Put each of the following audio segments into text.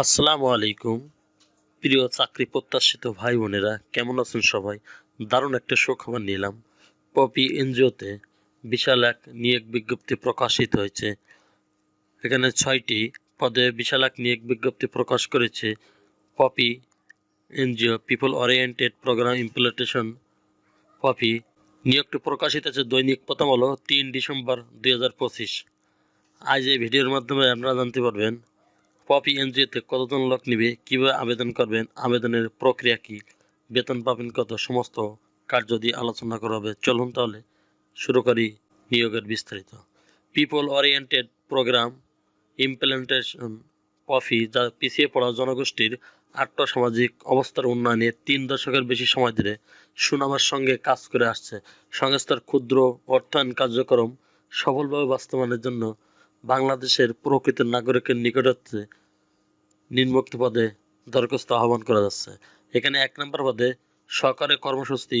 আসসালামু আলাইকুম। প্রিয় চাকরি প্রত্যাশিত ভাই বোনেরা, কেমন আছেন সবাই? দারুণ একটা সুখবর নিলাম। পপি এনজিওতে বিশাল এক নিয়োগ বিজ্ঞপ্তি প্রকাশিত হয়েছে। এখানে ছয়টি পদে বিশাল এক নিয়োগ বিজ্ঞপ্তি প্রকাশ করেছে PoPI NGO people oriented program implementation. PoPI নিয়োগটি প্রকাশিত হয়েছে দৈনিক প্রথম হলো তিন ডিসেম্বর দুই হাজার পঁচিশ। আজ এই ভিডিওর মাধ্যমে আপনারা জানতে পারবেন পপি এনজিওতে কতজন লোক নিবে, কীভাবে আবেদন করবেন, আবেদনের প্রক্রিয়া কি, বেতন পাবেন কত, সমস্ত কার্য দিয়ে আলোচনা করা হবে। চলুন তাহলে শুরু করি নিয়োগের বিস্তারিত। People oriented program implementation PoPI যা পিছিয়ে পড়া জনগোষ্ঠীর আর্থসামাজিক অবস্থার উন্নয়নে তিন দশকের বেশি সময় ধরে সুনামের সঙ্গে কাজ করে আসছে। সংস্থার ক্ষুদ্র অর্থায়ন কার্যক্রম সফলভাবে বাস্তবায়নের জন্য বাংলাদেশের প্রকৃত নাগরিকের নিকটত্বে নিম্নোক্ত পদে দরখাস্ত আহ্বান করা যাচ্ছে। এখানে এক নম্বর পদে সরকারি কর্মসূচি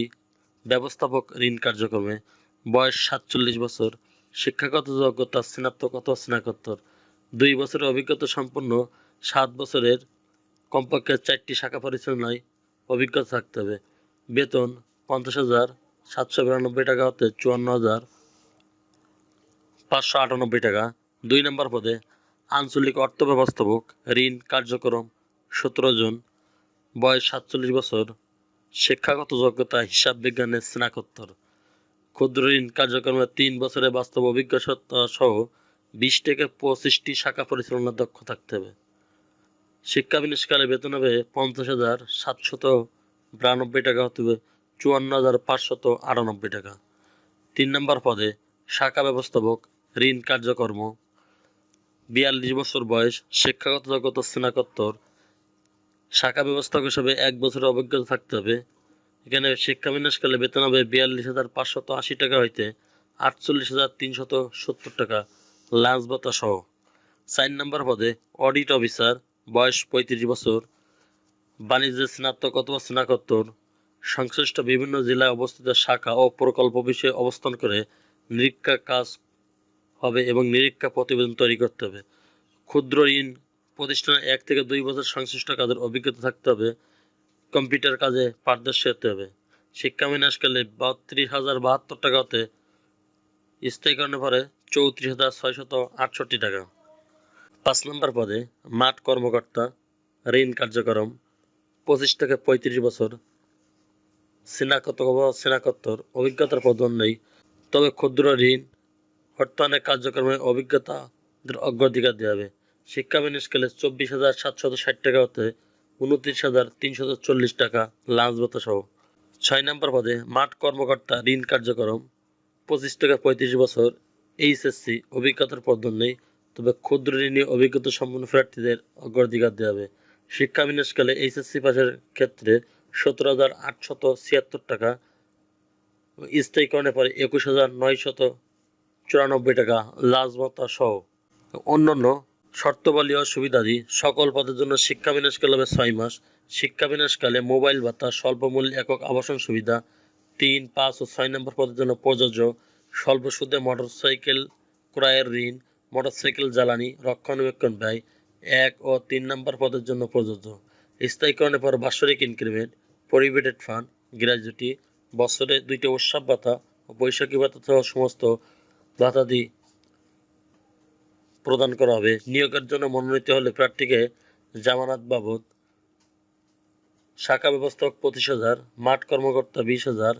ব্যবস্থাপক ঋণ কার্যক্রমে বয়স সাতচল্লিশ বছর, শিক্ষাগত যোগ্যতা স্নাতক অথবা স্নাতকোত্তর, দুই বছরের অভিজ্ঞতা সম্পন্ন, সাত বছরের কমপক্ষে চারটি শাখা পরিচালনায় অভিজ্ঞতা থাকতে হবে। বেতন পঞ্চাশ হাজার সাতশো বিরানব্বই টাকা হতে চুয়ান্ন হাজার পাঁচশো আটানব্বই টাকা। দুই নম্বর পদে আঞ্চলিক অর্থ ব্যবস্থাপক, ঋণ কার্যক্রম, সতেরো জন, বয়স সাতচল্লিশ বছর, শিক্ষাগত যোগ্যতা, হিসাব বিজ্ঞানের স্নাতকোত্তর। ক্ষুদ্র ঋণ কার্যক্রমে তিন বছরের বাস্তব অভিজ্ঞতা সহ বিশ থেকে পঁচিশটি শাখা পরিচালনার দক্ষ থাকতে হবে। শিক্ষা বিনিষ্কালে বেতন হবে পঞ্চাশ হাজার সাতশত বিরানব্বই টাকা হতে হবে চুয়ান্ন হাজার পাঁচশত আটানব্বই টাকা। তিন নম্বর পদে শাখা ব্যবস্থাপক, ঋণ কার্যক্রম বিয়াল্লিশ বছর বয়স, শিক্ষাগত যোগ্যতা স্নাতকোত্তর, শাখা ব্যবস্থাপক হিসেবে এক বছরের অভিজ্ঞতা থাকতে হবে। এখানে শিক্ষা বিন্যাসকালে বেতন হবে বিয়াল্লিশ হাজার পাঁচশত আশি টাকা হইতে আটচল্লিশ হাজার তিনশত সত্তর টাকা, লাঞ্চ ভাতা সহ। চার নম্বর পদে অডিট অফিসার, বয়স পঁয়ত্রিশ বছর বাণিজ্যের স্নাতক অথবা স্নাতকোত্তর, সংশ্লিষ্ট বিভিন্ন জেলায় অবস্থিত শাখা ও প্রকল্প বিষয়ে অবস্থান করে নিরীক্ষা কাজ হবে এবং নিরীক্ষা প্রতিবেদন তৈরি করতে হবে। ক্ষুদ্র ঋণ প্রতিষ্ঠানে এক থেকে দুই বছর সংশ্লিষ্ট কাজের অভিজ্ঞতা থাকতে হবে। কম্পিউটার কাজে পারদর্শী হতে হবে। শিক্ষা বিনাশকালে বত্রিশ হাজার বাহাত্তর টাকা হতে স্থায়ীকরণের পরে চৌত্রিশ হাজার ছয়শত আটষট্টি টাকা। পাঁচ নম্বর পদে মাঠ কর্মকর্তা, ঋণ কার্যক্রম, পঁচিশ থেকে পঁয়ত্রিশ বছর স্নাতক বা স্নাতকোত্তর অভিজ্ঞতার প্রদান নেই তবে ক্ষুদ্র ঋণ অর্থায়নের কার্যক্রমে অভিজ্ঞতা অগ্রাধিকার দেওয়া হবে। শিক্ষা বিনিষ্কালে চব্বিশ হাজার সাতশত ষাট টাকা হতে উনত্রিশ হাজার তিনশত চল্লিশ টাকা লাঞ্চ ভাতা সহ ছয় নম্বর পদে মাঠ কর্মকর্তা ঋণ কার্যক্রম, পঁচিশ থেকে পঁয়ত্রিশ বছর এইচএসসি অভিজ্ঞতার প্রদান নেই, তবে ক্ষুদ্র ঋণী অভিজ্ঞতা সম্পন্ন প্রার্থীদের অগ্রাধিকার দেওয়া হবে। শিক্ষা বিনিয়োগকালে এইচএসসি পাশের ক্ষেত্রে সতেরো হাজার আটশত ছিয়াত্তর টাকা, স্থায়ীকরণের পরে একুশ হাজার নয়শত চুরানব্বই টাকা, লাজ ভাতা সহ। অন্যান্য শর্তাবলী ও সুবিধাদি সকল পদের জন্য শিক্ষা বিনাশকাল হবে ছয় মাস। শিক্ষা বিনাশকালে মোবাইল ভাতা, স্বল্প মূল্য একক আবাসন সুবিধা, তিন, পাঁচ ও ছয় নম্বর পদের জন্য প্রযোজ্য। স্বল্প সুদে মোটরসাইকেল ক্রয়ের ঋণ, মোটরসাইকেল জ্বালানি, রক্ষণাবেক্ষণ ব্যয়, এক ও তিন নম্বর পদের জন্য প্রযোজ্য। স্থায়ীকরণের পর বাৎসরিক ইনক্রিমেন্ট পরিবেটেড ফান্ড গ্র্যাজুইটি বছরে দুইটি উৎসব ভাতা ও বৈশাখী ভাতা সহ সমস্ত ভাতাদি প্রদান করা হবে। নিয়োগের জন্য মনোনীত হলে প্রার্থীকে জামানত বাবদ শাখা ব্যবস্থাপক পঁচিশ হাজার, মাঠ কর্মকর্তা বিশ হাজার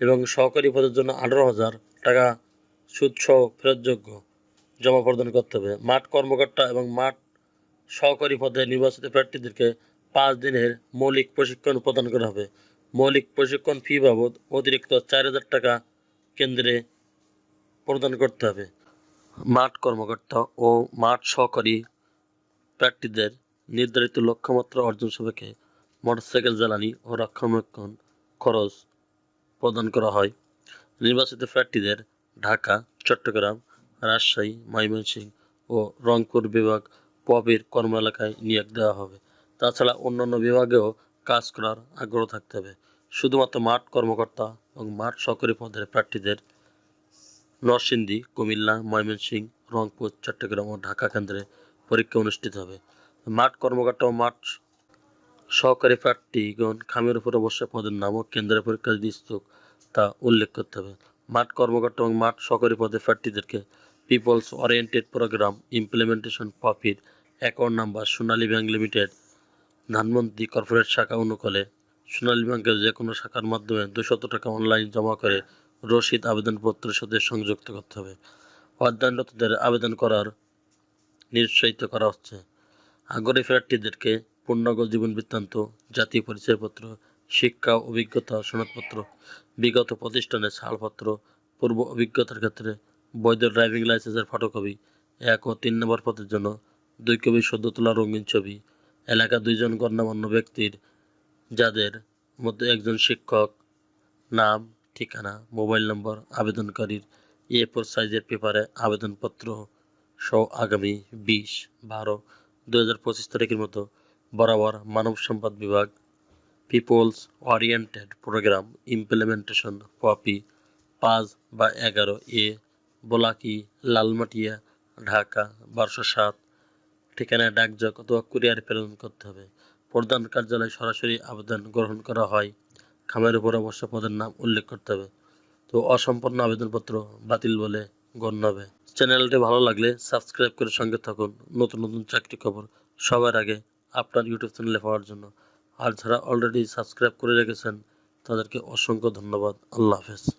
এবং সহকারী পদের জন্য আঠারো হাজার টাকা সুদ সহ ফেরতযোগ্য জমা প্রদান করতে হবে। মাঠ কর্মকর্তা এবং মাঠ সহকারী পদে নির্বাচিত প্রার্থীদেরকে পাঁচ দিনের মৌলিক প্রশিক্ষণ প্রদান করা হবে। মৌলিক প্রশিক্ষণ ফি বাবদ অতিরিক্ত চার হাজার টাকা কেন্দ্রে প্রদান করতে হবে। মাঠ কর্মকর্তা ও মাঠ সহকারী প্রার্থীদের নির্ধারিত লক্ষ্যমাত্রা অর্জন সাপেক্ষে মোটরসাইকেল জ্বালানি ও রক্ষণাবেক্ষণ খরচ প্রদান করা হয়। নির্বাচিত প্রার্থীদের ঢাকা, চট্টগ্রাম, রাজশাহী, ময়মনসিংহ ও রংপুর বিভাগ পবির কর্ম এলাকায় নিয়োগ দেওয়া হবে। তাছাড়া অন্যান্য বিভাগেও কাজ করার আগ্রহ থাকতে হবে। শুধুমাত্র মাঠ কর্মকর্তা এবং মাঠ সহকারী পদের প্রার্থীদের নরসিংদী, কুমিল্লা, ময়মনসিংহ, রংপুর, চট্টগ্রাম ও ঢাকা কেন্দ্রে পরীক্ষা অনুষ্ঠিত হবে। মাঠ কর্মকর্তা ও মাঠ সহকারী প্রার্থীগণ খামের উপর অবশ্যই পদের নাম ও কেন্দ্রের পরীক্ষা যদি ইচ্ছুক তা উল্লেখ করতে হবে। মাঠ কর্মকর্তা এবং মাঠ সহকারী পদের প্রার্থীদেরকে peoples oriented program implementation profit account number Sonali bank limited Dhanmondi corporate শাখা অনুকূলে সোনালী ব্যাংকের যে কোনো শাখার মাধ্যমে দুশত টাকা অনলাইন জমা করে রসিদ আবেদনপত্রের সাথে সংযুক্ত করতে হবে। অধ্যয়নরতদের আবেদন করার নিরুৎসাহিত করা হচ্ছে। আগ্রহী প্রার্থীদেরকে পূর্ণাঙ্গ জীবন বৃত্তান্ত, জাতীয় পরিচয়পত্র, শিক্ষা অভিজ্ঞতা সনদপত্র, বিগত প্রতিষ্ঠানের ছাড়পত্র, পূর্ব অভিজ্ঞতার ক্ষেত্রে বৈধ ড্রাইভিং লাইসেন্সের ফটোকপি, এক ও তিন নম্বর পদের জন্য দুই কপি সদ্য তোলা রঙিন ছবি, এলাকা দুইজন গণ্যমান্য ব্যক্তির, যাদের মধ্যে একজন শিক্ষক, নাম ঠিকানা, মোবাইল নম্বর, আবেদনকারীর এ ফোর সাইজের পেপারে আবেদনপত্র সহ আগামী বিশ বারো দু হাজার পঁচিশ তারিখের মতো বরাবর মানব সম্পদ বিভাগ peoples oriented program implementation copy পাঁচ বা এগারো এ বোলাকি, লালমাটিয়া, ঢাকা, বারোশো সাত ঠিকানায় ডাকযোগ অথবা কুরিয়ার প্রেরণ করতে হবে। প্রধান কার্যালয়ে সরাসরি আবেদন গ্রহণ করা হয়। খামের উপর অবশ্য পদের নাম উল্লেখ করতে হবে। তো অসম্পূর্ণ আবেদনপত্র বাতিল বলে গণ্য হবে। চ্যানেলটি ভালো লাগলে সাবস্ক্রাইব করে সঙ্গে থাকুন। নতুন নতুন চাকরি খবর সবার আগে আপনার ইউটিউব চ্যানেলে পাওয়ার জন্য। আর যারা অলরেডি সাবস্ক্রাইব করে রেখেছেন, তাদেরকে অসংখ্য ধন্যবাদ। আল্লাহ হাফেজ।